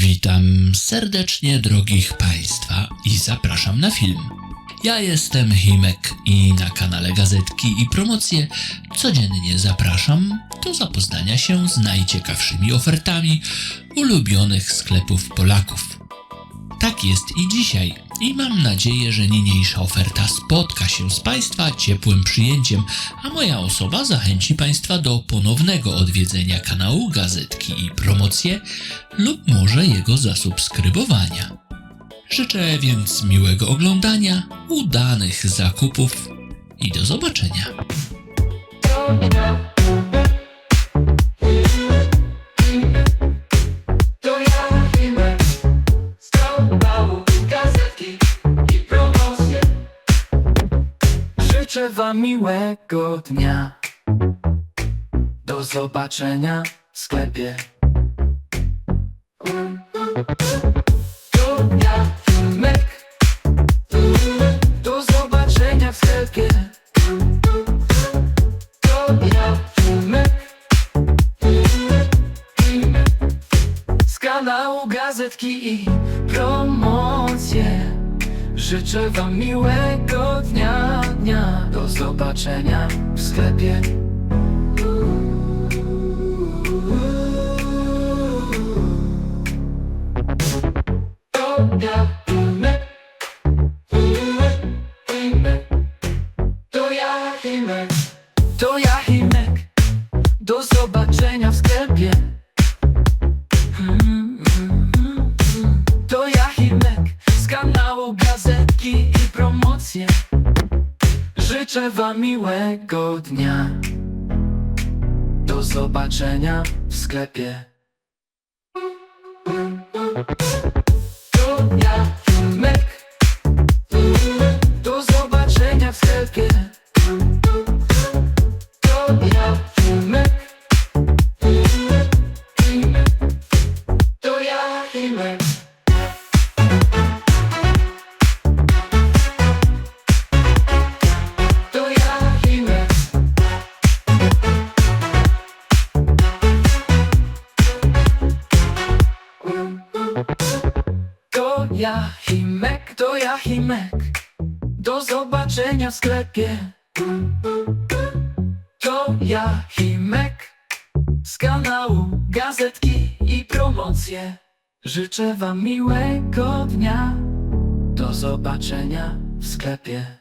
Witam serdecznie drogich Państwa i zapraszam na film. Ja jestem Himek i na kanale Gazetki i Promocje codziennie zapraszam do zapoznania się z najciekawszymi ofertami ulubionych sklepów Polaków. Tak jest i dzisiaj i mam nadzieję, że niniejsza oferta spotka się z Państwa ciepłym przyjęciem, a moja osoba zachęci Państwa do ponownego odwiedzenia kanału Gazetki i Promocje lub może jego zasubskrybowania. Życzę więc miłego oglądania, udanych zakupów i do zobaczenia. Życzę wam miłego dnia. Do zobaczenia w sklepie. To ja filmek. Do zobaczenia w sklepie. To ja filmek. z kanału gazetki i promocje. Życzę wam miłego dnia, dnia. Do zobaczenia w sklepie. To ja Himek. To ja Życzę wam miłego dnia. Do zobaczenia w sklepie. To ja Himek Do zobaczenia w sklepie. To ja Himek To ja Himek To ja Himek, to ja Himek. Do zobaczenia w sklepie. To ja Himek. Z kanału Gazetki i Promocje. Życzę wam miłego dnia. Do zobaczenia w sklepie